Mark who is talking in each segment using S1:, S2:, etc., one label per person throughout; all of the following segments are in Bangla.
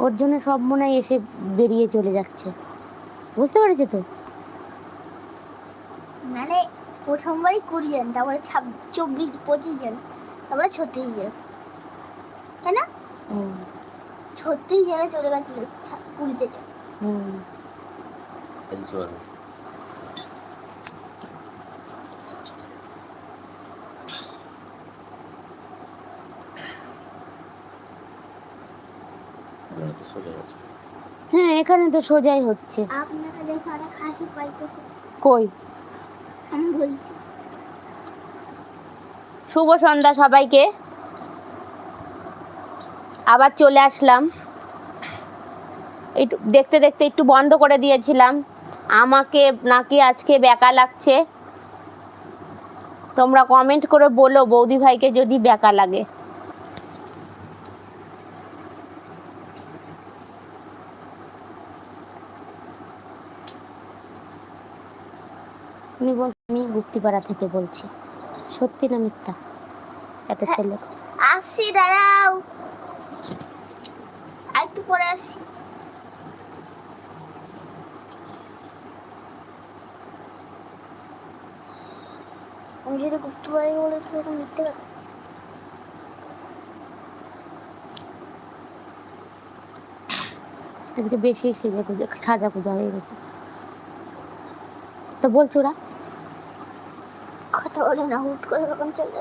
S1: ওর জন্য সব মনে হয় এসে বেরিয়ে চলে যাচ্ছে। বুঝতে পেরেছে তো?
S2: মানে প্রথমবারই কুড়ি জন তারপরে চব্বিশ পঁচিশ জন তারপরে ছত্রিশ জন। তাই না?
S1: হুম,
S2: ছত্রিশ জনে চলে গেছিল ছা- কুড়িতে জন
S1: হুম।
S3: Sensual. এবার তো সোজা গেছে।
S1: হ্যাঁ এখানে তো সোজাই হচ্ছে।
S2: আপনাকে দেখে অনেক হাসি পাইতেছে
S1: কই?
S2: আমি বলছি।
S1: শুভ সন্ধ্যা সবাইকে। আবার চলে আসলাম। একটু দেখতে দেখতে একটু বন্ধ করে দিয়েছিলাম। আমাকে নাকি আজকে বেকা লাগছে। তোমরা কমেন্ট করে বলো বৌদি ভাইকে যদি বেকা লাগে। গুপ্তিপাড়া থেকে বলছি। সত্যি না মিথ্যা? একটা ছেলে।
S2: আসছি দাঁড়াও। একটু পরে আসি। আমি যদি গুপ্ত বাড়ি বলেছি এখন মিথ্যে কথা।
S1: আজকে বেশি সেজে সাজা পূজা হয়ে গেছে। তো বলছো ওরা?
S2: কথা বলে না হুট করে ওরকম চলে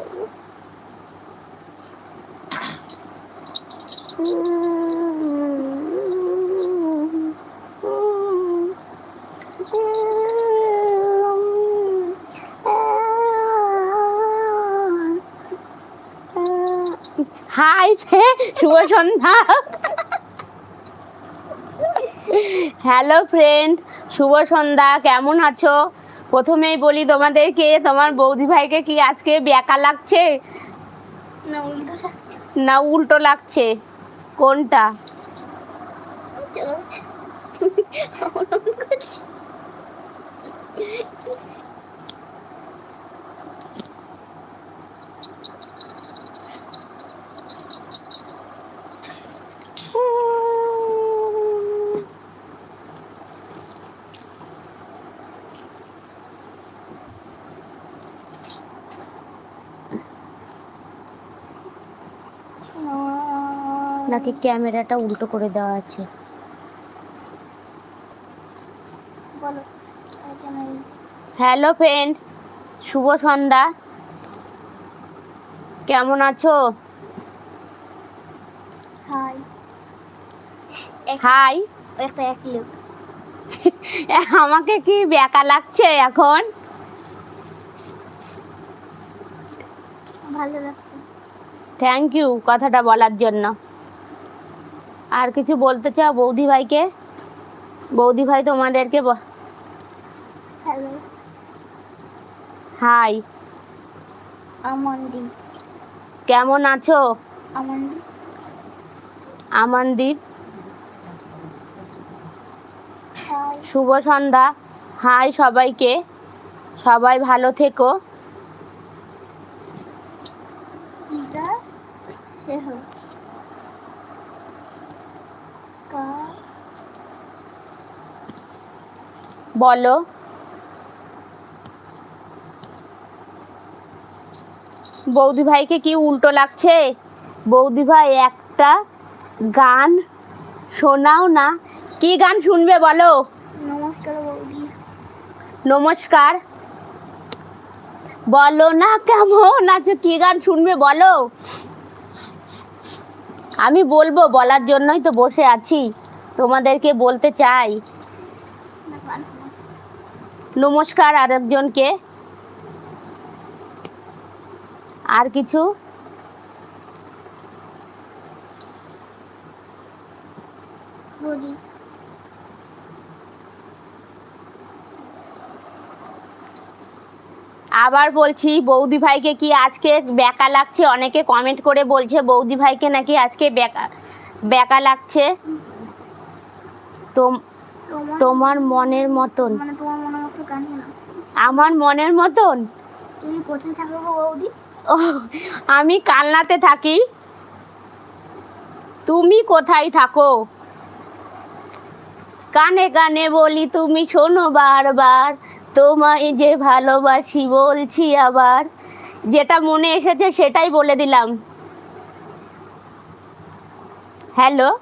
S1: হাই ফে শুভ সন্ধ্যা। হ্যালো ফ্রেন্ড শুভ সন্ধ্যা, কেমন আছো? প্রথমেই বলি তোমাদেরকে তোমার বৌদি ভাইকে কি আজকে বেকা লাগছে?
S2: না উল্টো
S1: না উল্টো লাগছে। কোনটা? নাকি ক্যামেরাটা উল্টো করে দেওয়া আছে। হ্যালো ফ্রেন্ড শুভ সন্ধ্যা। কেমন আছো?
S2: হাই।
S1: আমাকে কি বেকা লাগছে এখন?
S2: ভালো লাগছে।
S1: থ্যাংক ইউ কথাটা বলার জন্য। আর কিছু বলতে চাও বৌদি ভাইকে? বৌদি ভাই তোমাদেরকে হাই কেমন আছো?
S2: আমন্দি
S1: আমানদীপ শুভ সন্ধ্যা। হাই সবাইকে। সবাই ভালো থেকো। বলো। বৌদি ভাইকে কি উল্টো লাগছে? বৌদি ভাই একটা গান শোনাও না। কি গান শুনবে বলো?
S2: নমস্কার বৌদি।
S1: নমস্কার। বলো না কেমন আছো? কি গান শুনবে বলো? আমি বলব বলার জন্যই তো বসে আছি। তোমাদেরকে বলতে চাই। নমস্কার আরেকজনকে। আর কিছু? আবার বলছি বৌদি ভাইকে কি আজকে বেকা লাগছে? অনেকে কমেন্ট করে বলছে বৌদি ভাইকে নাকি আজকে বেকা বেকা লাগছে।
S2: তোমার
S1: তোমার মনের মতন। আমার মনের মতন।
S2: তুমি কোথায় থাকো বৌদি?
S1: ও আমি কালনাতে থাকি। তুমি কোথায় থাকো? কানে কানে বলি তুমি শোনো বারবার। তোমায় যে ভালোবাসি বলছি আবার। যেটা মনে এসেছে সেটাই বলে দিলাম। হ্যালো?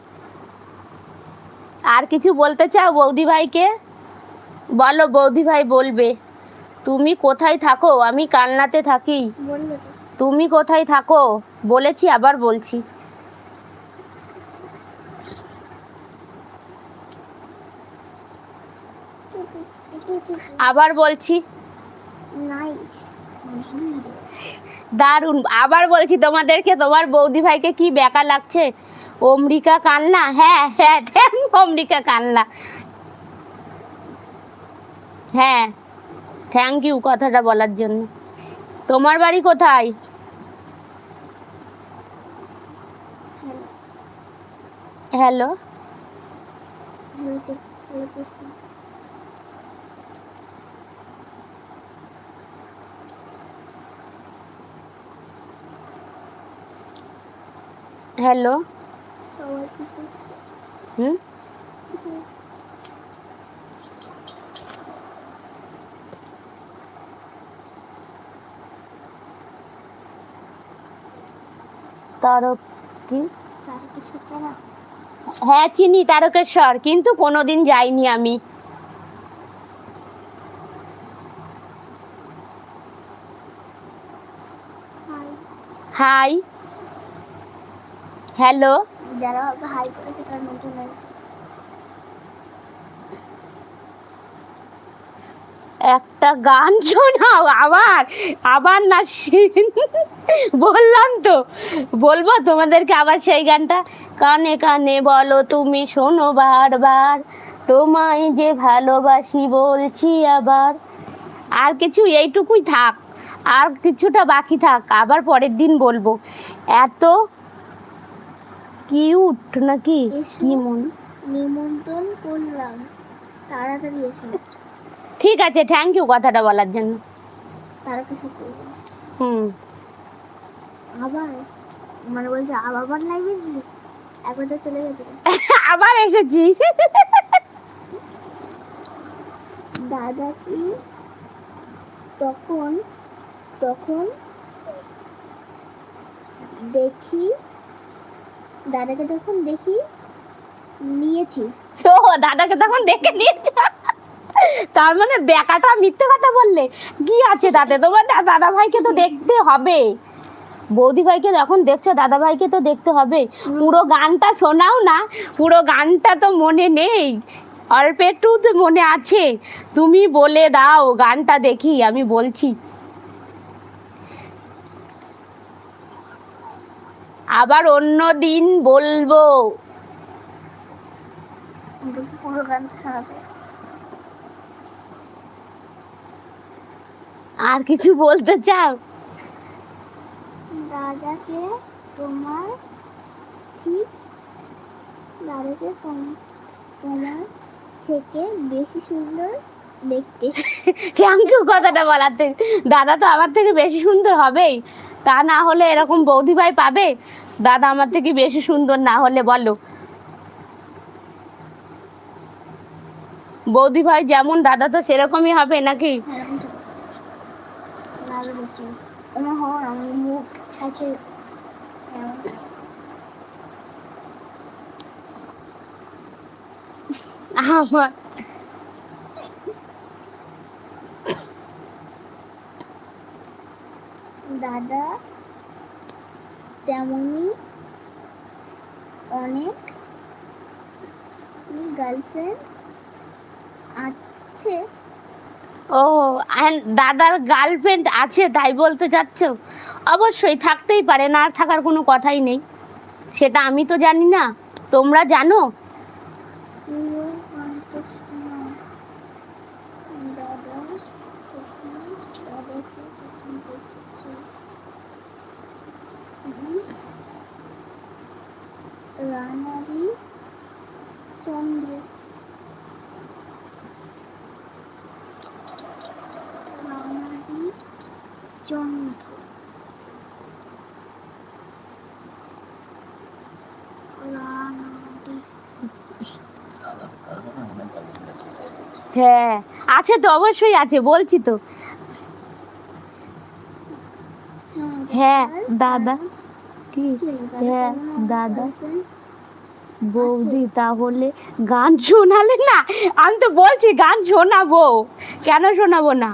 S1: আর কিছু বলতে চাও বৌদি ভাইকে? বলো বৌদি ভাই বলবে। তুমি কোথায় থাকো? আমি কালনাতে থাকি। তুমি কোথায় থাকো? বলেছি, আবার বলছি। আবার বলছি। দারুণ, আবার বলছি তোমাদেরকে, তোমার বৌদি ভাইকে কি বেকা লাগছে? অমরিকা কান্না? হ্যাঁ হ্যাঁ অমরিকা কান্না। হ্যাঁ থ্যাংক ইউ কথাটা বলার জন্য। তোমার বাড়ি কোথায়? হ্যালো হ্যালো হুম? তারক কি? হ্যাঁ চিনি তারকেশ্বর কিন্তু কোনোদিন যাইনি আমি।
S2: হাই।
S1: হ্যালো।
S2: যারা হাই করেছে তারা নতুন
S1: একটা গান শোনাও আবার আবার না বললাম তো বলব তোমাদেরকে আবার সেই গানটা? কানে কানে বলো তুমি শোনো বারবার তোমায় যে ভালোবাসি বলছি আবার। আর কিছু এইটুকুই থাক আর কিছুটা বাকি থাক আবার পরের দিন বলব। এত কিউট নাকি? কি মন
S2: নিমন্ত্রণ করলাম। তাড়াতাড়ি এসো।
S1: ঠিক আছে থ্যাংক ইউ কথাটা বলার জন্য। হুম।
S2: আবার? মানে বলছে আবার লাইভ এসেছে? একবার তো চলে গেছে।
S1: আবার এসেছিস?
S2: দাদা কি তখন তখন দেখি দাদাকে তখন দেখি নিয়েছি।
S1: ও দাদাকে তখন দেখে নিয়েছে? তার মানে বেকাটা মিথ্যে কথা বললে? কি আছে তাতে? তোমার দাদা ভাইকে তো দেখতে হবে। বৌদি ভাইকে যখন দেখছ দাদা ভাইকে তো দেখতে হবে। পুরো গানটা শোনাও না। পুরো গানটা তো মনে নেই। অল্প একটু তো মনে আছে। তুমি বলে দাও, গানটা দেখি, আমি বলছি। আবার অন্য দিন বলব।
S2: পুরো গান শোনাতে।
S1: আর কিছু বলতে চাও?
S2: দাদাকে তোমার ঠিক দাদাকে তোমার থেকে বেশি সুন্দর দেখতে।
S1: থ্যাংক ইউ কথাটা বলাতে দাদা তো আমার থেকে বেশি সুন্দর হবেই। তা না হলে এরকম বৌদি ভাই পাবে? দাদা আমার থেকে বেশি সুন্দর না হলে বলো। বৌদি ভাই যেমন দাদা তো সেরকমই হবে নাকি?
S2: লাল বেশি আমার হয় আমার মুখ ছাছে এমন।
S1: আমার
S2: দাদা তেমনই অনেক গার্লফ্রেন্ড আছে
S1: ও and দাদার গার্লফ্রেন্ড আছে, তাই বলতে চাচ্ছ? অবশ্যই থাকতেই পারে, না থাকার কোনো কথাই নেই। সেটা আমি তো জানি না। তোমরা জানো? হ্যাঁ আছে তো, অবশ্যই আছে, বলছি তো। হ্যাঁ দাদা, কি? হ্যাঁ দাদা। বৌদি, তাহলে গান শোনালে না, আমি তো বলছি গান শোনাবো। কেন শোনাবো না?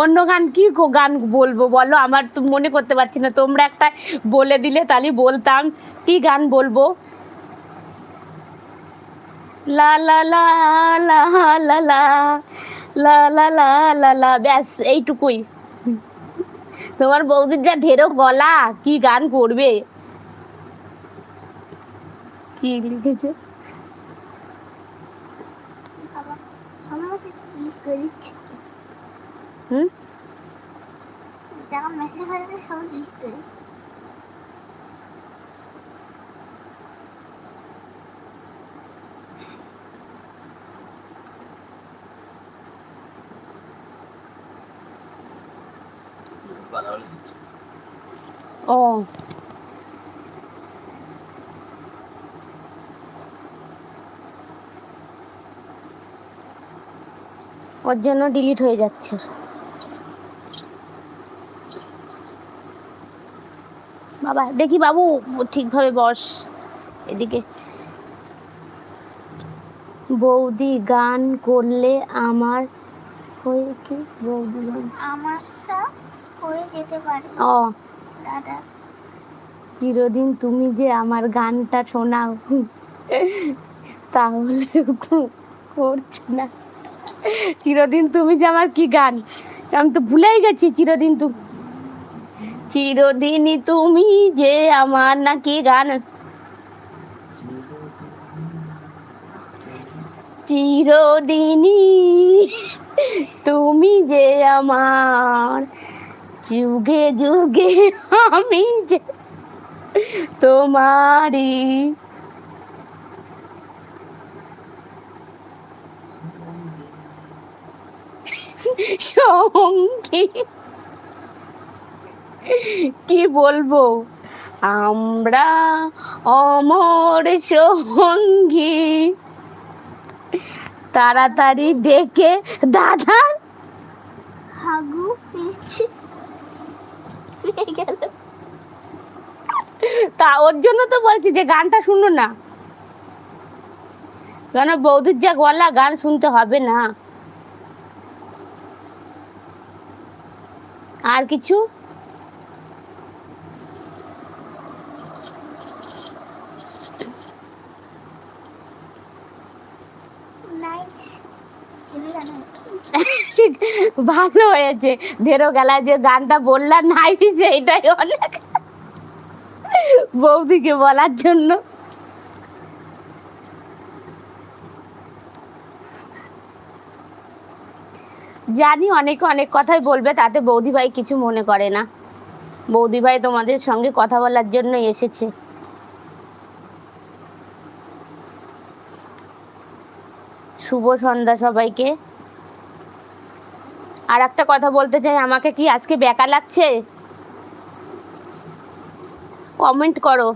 S3: অন্য
S1: গান কি গান বলব বলো? আমার তো মনে করতে পারছি না। তোমরা একটা বলে দিলে তাহলে বলতাম। কি গান বলব? লা লা লা লা লা লা লা লা লা লা ব্যাস এইটুকুই তোমার বৌদির যা ঢেরো গলা কি গান করবে কি লিখেছে হুম
S2: যারা মেসেজ করেছে সব করেছি
S1: ওর জন্য ডিলিট হয়ে যাচ্ছে। বাবা দেখি বাবু ঠিকভাবে বস। এদিকে। বৌদি গান করলে আমার হয়ে কি? বৌদি গান।
S2: আমার হয়ে যেতে পারে।
S1: ও।
S2: দাদা।
S1: চিরদিন তুমি যে আমার গানটা শোনাও তাহলে করছে না। চিরদিন তুমি যে আমার কি গান? আমি তো ভুলেই গেছি চিরদিন তুমি চিরদিনই তুমি যে আমার নাকি গান। চিরদিনই তুমি যে আমার যুগে যুগে আমি যে তোমারই সঙ্গী। কি বলব? আমরা অমর সঙ্গী। তাড়াতাড়ি ডেকে দাদা।
S2: হাগু গেল।
S1: তা ওর জন্য তো বলছি যে গানটা শুনো না। কেন বৌদির যা গলা গান শুনতে হবে না। আর কিছু? ভালো হয়েছে। ধেরো গেলায় যে গানটা বললাম নাই সেইটাই অনেক। বৌদিকে বলার জন্য। জানি অনেকে অনেক কথাই বলবে, তাতে বৌদি ভাই কিছু মনে করে না। বৌদি ভাই তোমাদের সঙ্গে কথা বলার জন্য এসেছে। শুভ সন্ধ্যা সবাইকে। আর একটা কথা বলতে চাই, আমাকে কি আজকে বেকা লাগছে? কমেন্ট করো।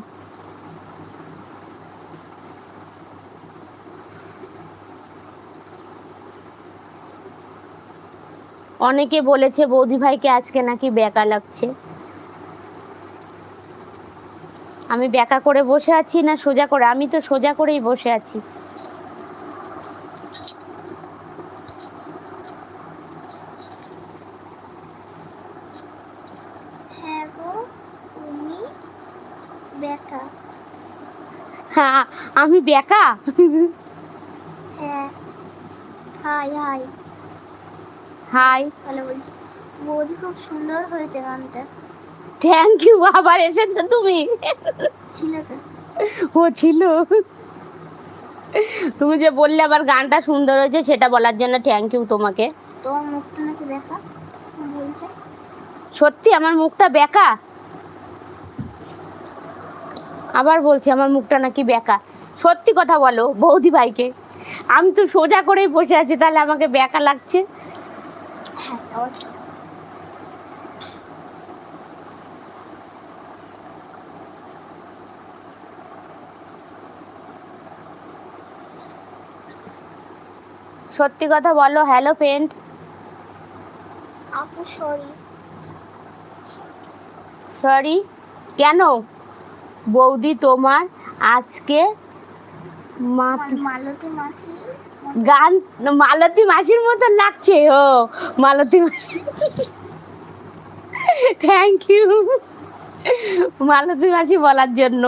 S1: অনেকে বলেছে বৌদি ভাইকে আজকে নাকি বেকা লাগছে। আমি বেকা করে বসে আছি না সোজা করে? আমি তো সোজা করেই বসে আছি।
S2: হ্যাঁ
S1: হ্যাঁ আমি বেকা?
S2: হ্যাঁ হাই হাই।
S1: হাই
S2: ভালো বলছি বৌদি খুব সুন্দর হয়েছে গানটা।
S1: থ্যাংক ইউ আবার এসেছ তুমি।
S2: ছিল তো।
S1: ও ছিল। তুমি যে বললে আবার গানটা সুন্দর হয়েছে সেটা বলার জন্য থ্যাংক ইউ তোমাকে।
S2: তোমার মুখটা নাকি দেখা বলছে?
S1: সত্যি আমার মুখটা বেকা? আবার বলছি আমার মুখটা নাকি বেকা। সত্যি কথা বলো বৌদি ভাইকে। আমি তো সোজা করেই বসে আছি তাহলে আমাকে বেকা লাগছে? সত্যি কথা বলো হ্যালো ফ্রেন্ড
S2: আপু সরি
S1: সরি কেন? বৌদি তোমার আজকে মা
S2: মালতী মাসি
S1: গান মালতী মাসির মতো লাগছে ও মালতী মাসি। থ্যাংক ইউ মালতী মাসি বলার জন্য।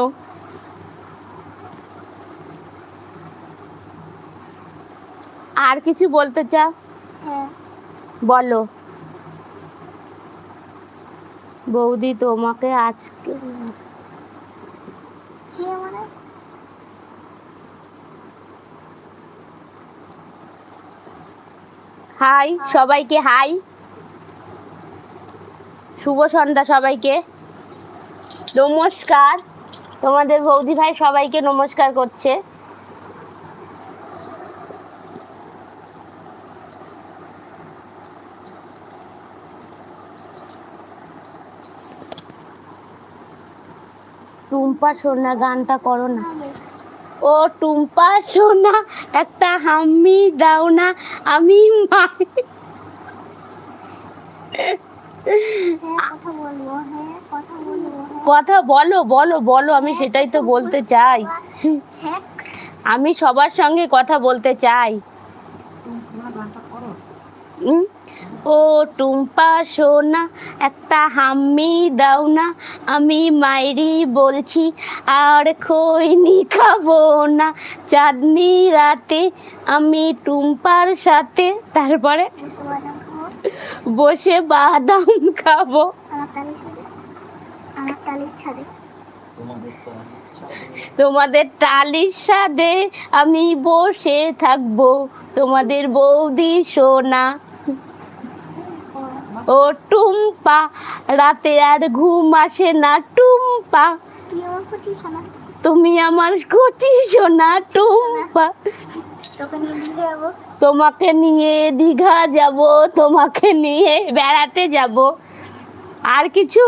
S1: আর কিছু বলতে চাও?
S2: হ্যাঁ।
S1: বলো। বৌদি তোমাকে আজকে
S2: কে মানে
S1: হাই, সবাইকে হাই। শুভ সন্ধ্যা সবাইকে। নমস্কার। তোমাদের বৌদি ভাই সবাইকে নমস্কার করছে। টুম্পা, সোনা, গানটা করো না। ও টুম্পা সোনা একটা হাম্মি দাও না আমি মা-
S2: কথা
S1: বলো বলো বলো আমি সেটাই তো বলতে চাই। আমি সবার সঙ্গে কথা বলতে চাই। উম, ও টুম্পা, সোনা, একটা হাম্মি দাও না। আমি মাইরি বলছি, আর খৈনি খাব না। চাঁদনি রাতে আমি টুম্পার সাথে, তারপরে
S2: বসে বাদাম খাব।
S3: তোমাদের
S1: টালির সাথে আমি বসে থাকব। তোমাদের বৌদি, সোনা ও টুম্পা রাতে আর ঘুম আসে না টুম্পা। তুমি আমার কচি সোনা। টুম্পা। তোমাকে নিয়ে দীঘা যাব তোমাকে নিয়ে বেড়াতে যাব। আর কিছু?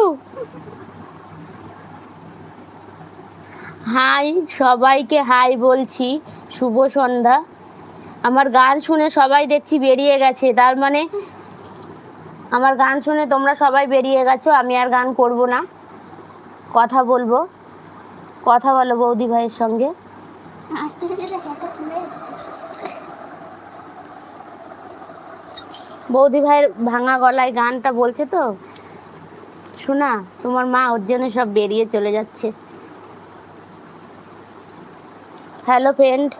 S1: হাই সবাইকে হাই বলছি শুভ সন্ধ্যা। আমার গান শুনে সবাই দেখছি বেরিয়ে গেছে তার মানে আমার গান শুনে তোমরা সবাই বেরিয়ে গেছো, আমি আর গান করব না। কথা বলব। কথা বলো বৌদি ভাইয়ের সঙ্গে। বৌদি ভাইয়ের ভাঙা গলায় গানটা বলছে তো? শোনা, তোমার মা ওর জন্য সব বেরিয়ে চলে যাচ্ছে। Hello friend.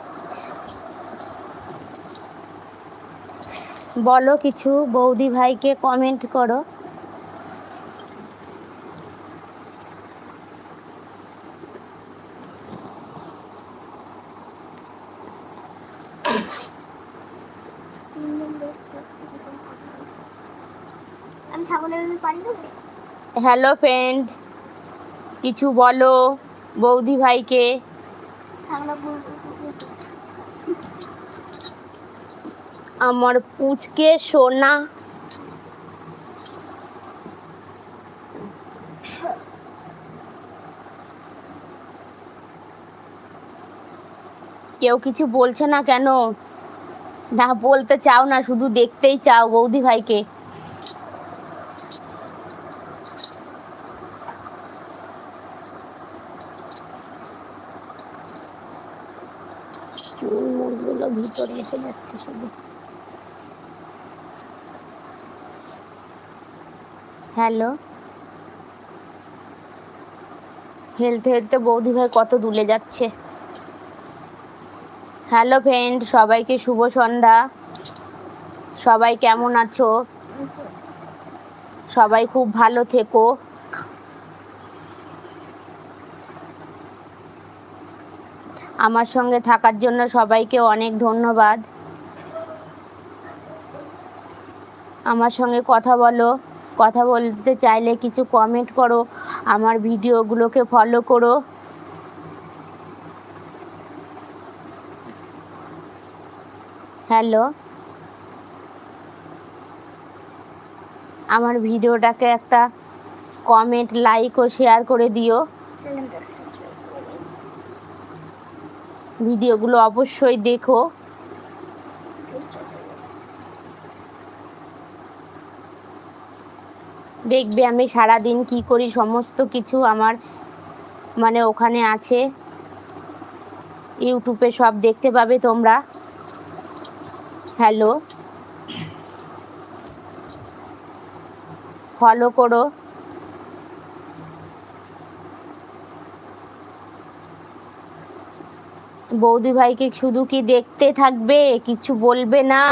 S1: বলো কিছু বৌদি ভাইকে কমেন্ট করো। হ্যালো ফ্রেন্ড কিছু বলো বৌদি ভাইকে
S2: ছাগলা বলব
S1: আমার পুচকে সোনা। কেউ কিছু বলছে না কেন? না বলতে চাও না, শুধু দেখতেই চাও বৌদি ভাইকে। ভিতরে এসে যাচ্ছে শুধু হ্যালো। হেলতে হেলতে বৌদি ভাই কত দূরে যাচ্ছে। হ্যালো ফ্রেন্ড সবাইকে শুভ সন্ধ্যা। সবাই কেমন আছো? সবাই খুব ভালো থেকো। আমার সঙ্গে থাকার জন্য সবাইকে অনেক ধন্যবাদ। আমার সঙ্গে কথা বলো। কথা বলতে চাইলে কিছু কমেন্ট করো আমার ভিডিওগুলোকে ফলো করো। হ্যালো আমার ভিডিওটাকে একটা কমেন্ট লাইক ও শেয়ার করে দিও। ভিডিওগুলো অবশ্যই দেখো। দেখবে আমি সারা দিন কি করি, সমস্ত কিছু আমার মানে ওখানে আছে। ইউটিউবে সব দেখতে পাবে তোমরা। হ্যালো ফলো করো। বৌদি ভাইকে শুধু কি দেখতে থাকবে, কিছু বলবে না?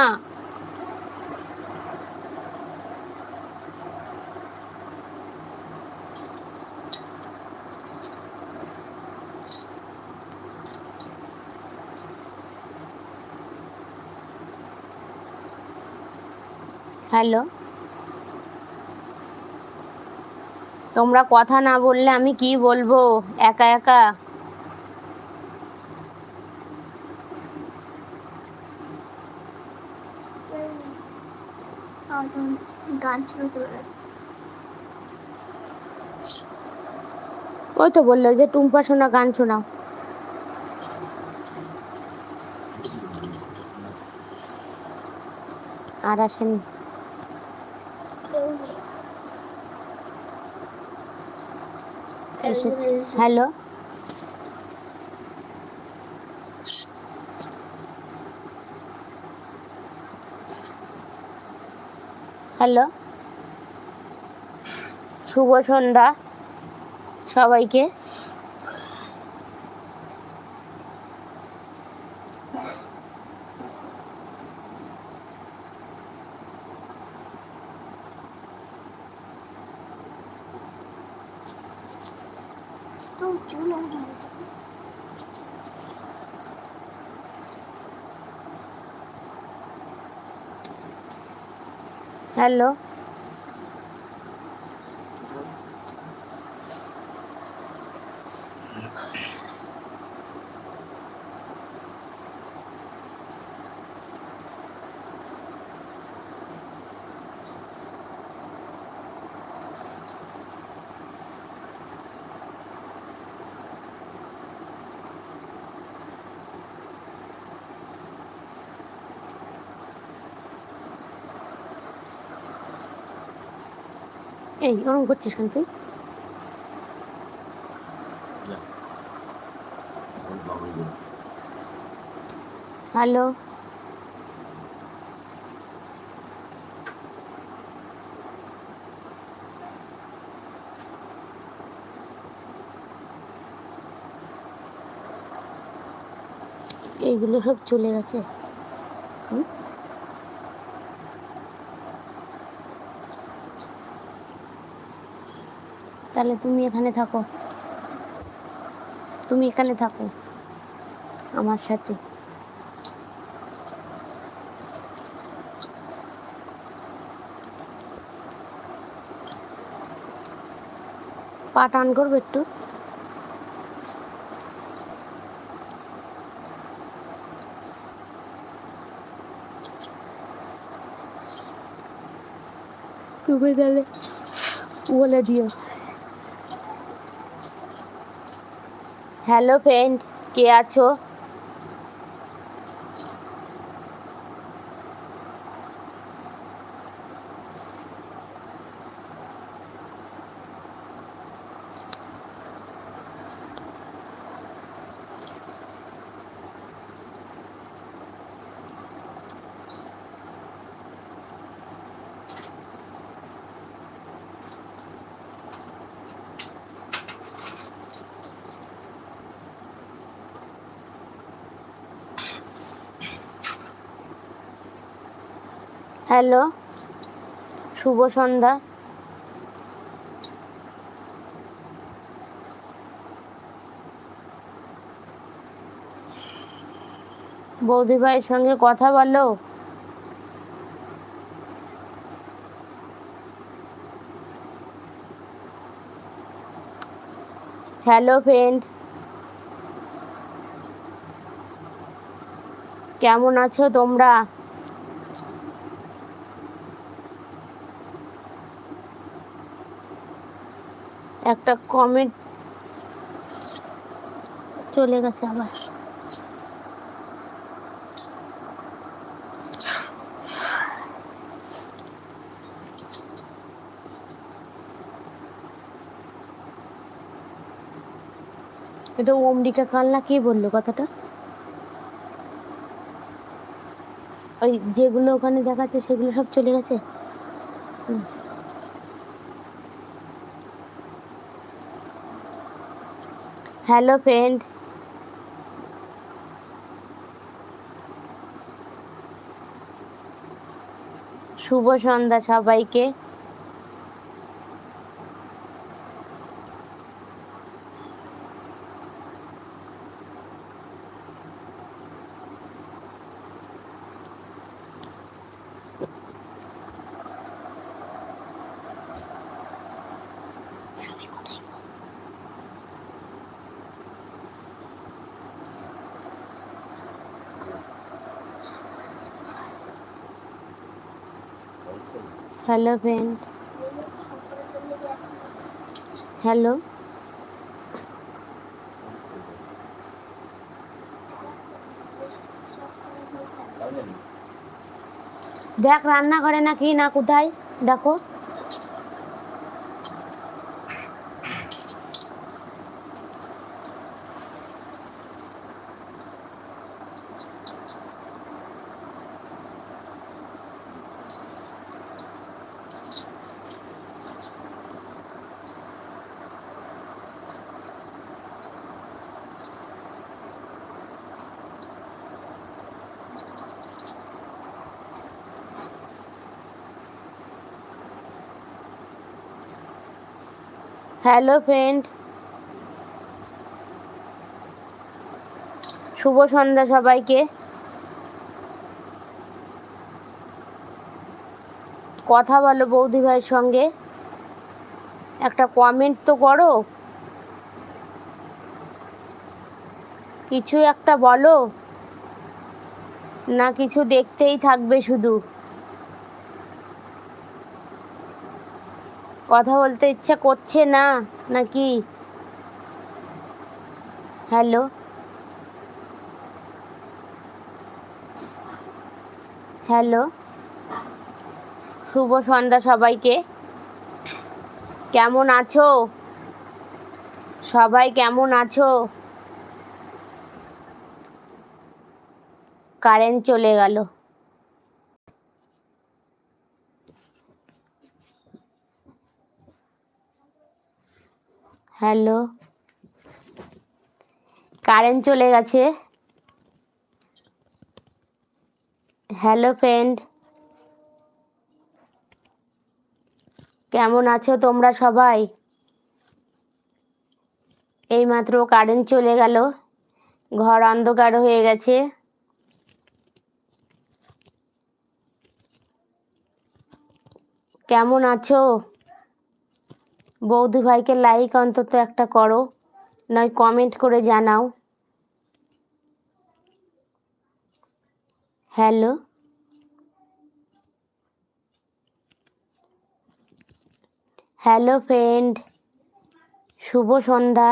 S1: হ্যালো। তোমরা কথা না বললে আমি কি বলব? একা একা। ওই তো বলল যে, টুম্পা শোনা গান শোনাও। আর আসেনি
S2: কেউ নেই
S1: এসেছে হ্যালো। হ্যালো। শুভ সন্ধ্যা সবাইকে।
S2: তো চুল আমার হয়েছে
S1: এই ওরম করছিস কেন তুই? হ্যালো? এইগুলো সব চলে গেছে। তাহলে তুমি এখানে থাকো। তুমি এখানে থাকো। আমার সাথে। পা টান করবে একটু। তুমি তাহলে বলে দিও। হ্যালো ফ্রেন্ড কে আছো? হ্যালো শুভ সন্ধ্যা। বৌদি ভাইয়ের সঙ্গে কথা বলো। হ্যালো ফ্রেন্ড কেমন আছো তোমরা? একটা কমেন্ট চলে গেছে আবার। এটা অমরিকা কাল্লা কে বলল কথাটা? ওই যেগুলো ওখানে দেখাচ্ছে সেগুলো সব চলে গেছে? হুম। হ্যালো ফ্রেন্ড শুভ সন্ধ্যা সবাইকে। হ্যালো ফ্রেন্ড হ্যালো
S3: দেখ রান্না
S1: দেখ রান্নাঘরে নাকি না কোথায়? দেখো। হ্যালো ফ্রেন্ড শুভ সন্ধ্যা সবাইকে। কথা বলো বৌদি ভাইয়ের সঙ্গে। একটা কমেন্ট তো করো। কিছু একটা বলো। না কিছু দেখতেই থাকবে শুধু। কথা বলতে ইচ্ছা করছে না, নাকি? হ্যালো হ্যালো শুভ সন্ধ্যা সবাইকে। কেমন আছো? সবাই কেমন আছো? কারেন্ট চলে গেল। হ্যালো। কারেন্ট চলে গেছে। Hello friend. কেমন আছো তোমরা সবাই? এইমাত্র কারেন্ট চলে গেল। ঘর অন্ধকার হয়ে গেছে। কেমন আছো? বৌদি ভাইকে লাইক অন্তত একটা করো, নয় কমেন্ট করে জানাও। হ্যালো হ্যালো ফ্রেন্ড শুভ সন্ধ্যা।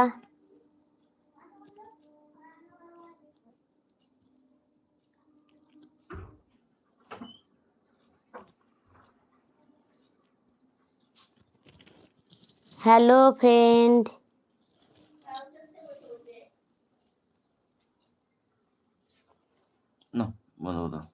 S1: Hello friend.
S3: না যাও